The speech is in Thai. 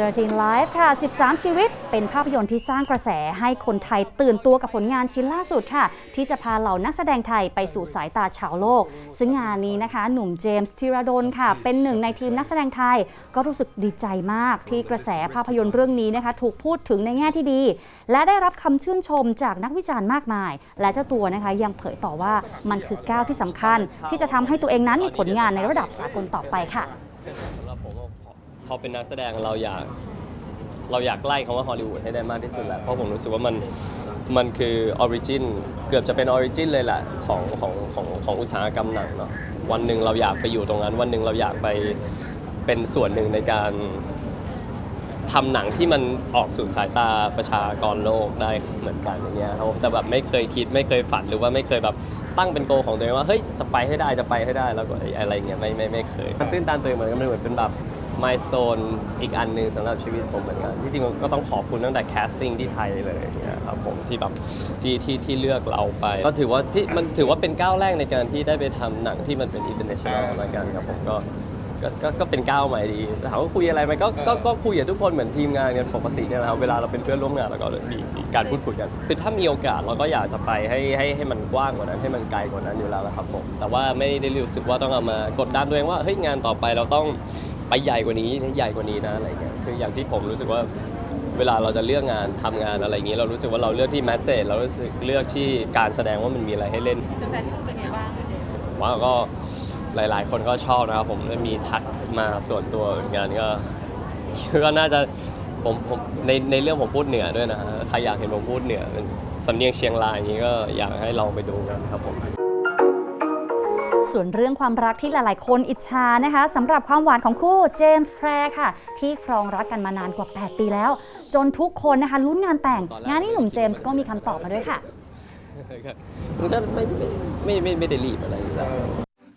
13 Live ค่ะ 13 ชีวิต เป็นภาพยนตร์ที่สร้างกระแสให้คนไทยตื่นตัวกับผลงานชิ้นล่าสุดค่ะ ที่จะพาเหล่านักแสดงไทยไปสู่สายตาชาวโลก ซึ่งงานนี้นะคะ หนุ่มเจมส์ธีรดลค่ะ เป็นหนึ่งในทีมนักแสดงไทย ก็รู้สึกดีใจมากที่กระแสภาพยนตร์เรื่องนี้นะคะ ถูกพูดถึงในแง่ที่ดี และได้รับคำชื่นชมจากนักวิจารณ์มากมาย และเจ้าตัวนะคะยังเผยต่อว่ามันคือก้าวที่สำคัญ ที่จะทำให้ตัวเองนั้นมีผลงานในระดับสากลต่อไปค่ะ อเป็นนักแสดงเราอยากเราอยากไล่คำว่าฮอลลีวูดให้ได้มากที่สุดแหละเพราะผมรู้สึกว่ามันมันคือออริจินเกือบจะเป็นออริจินเลยแหละของของของของอุตสาหกรรมหนังเนาะวันหนึ่งเราอยากไปอยู่ตรงนั้น วันหนึ่งเราอยากไปเป็นส่วนหนึ่งในการทำหนังที่มันออกสู่สายตาประชากรโลกได้เหมือนกันอย่างเงี้ยครับแต่แบบไม่เคยคิดไม่เคยฝันหรือว่าไม่เคยแบบตั้งเป็นโกของตัวเองว่าเฮ้ยจะไปให้ได้จะไปให้ได้แล้วก็อะไรเงี้ยไม่ไม่ไม่เคยมันตื้นตันตัวเองเหมือนกันมันเหมือนเป็นแบบ มายสโตนอีกอันหนึ่งสำหรับชีวิตผมเหมือนกันที่จริงก็ต้องขอบคุณตั้งแต่แคสติ้งที่ไทยเลยเนี่ยครับผมที่แบบที่ที่ที่เลือกเราไป ก็ถือว่าที่มันถือว่าเป็นก้าวแรกในการที่ได้ไปทำหนังที่มันเป็นอินเตอร์เนชั่นแนลเหมือนกันครับผมก็ก็ก็ก็เป็นก้าวใหม่ดีถามว่าคุยอะไรไหมก็ก็ก็คุยกับทุกคนเหมือนทีมงานกันปกติเนี่ยแหละครับเวลาเราเป็นเพื่อนร่วมงานเราก็มีมีการพูดคุยกันคือถ้ามีโอกาสเราก็อยากจะไปให้ให้ให้มันกว้างกว่านั้นให้มันไกลกว่านั้นอยู่แล้วละครับผมแต่ว่าไม่ได้รู้สึกว่าต้องเอามากดดันตัวเองว่าเฮ้ยงานต่อไปเราต้อง ไปใหญ่กว่านี้ใหญ่กว่านี้นะอะไรเงี้ยคืออย่างที่ผมรู้สึกว่าเวลาเราจะเลือกงานทำงานอะไรอย่างนี้ เรารู้สึกว่าเราเลือกที่แมสเซจเรารู้สึกเลือกที่การแสดงว่ามันมีอะไรให้เล่นแฟนๆที่นู่นเป็นไงบ้างเจมส์ผมว่าก็หลาย ๆ คนก็ชอบนะครับผมได้มีทักมาส่วนตัวเหมือนกันก็ก็น่าจะผมผมในในเรื่องผมพูดเหนือด้วยนะฮะใครอยากเห็นผมพูดเหนือเป็นสำเนียงเชียงรายอย่างนี้ก็อยากให้ลองไปดูกันครับผม ส่วนเรื่องความรักที่หลาย ๆ คนอิจฉานะคะสำหรับความหวานของคู่เจมส์แพรค่ะ ที่ครองรักกันมานานกว่า 8 ปีแล้ว จนทุกคนนะคะลุ้นงานแต่ง งานนี้หนุ่มเจมส์ก็มีคำตอบมาด้วยค่ะมันก็ไม่ไม่ไม่ไม่ไม่ได้รีบอะไรอยู่แล้ว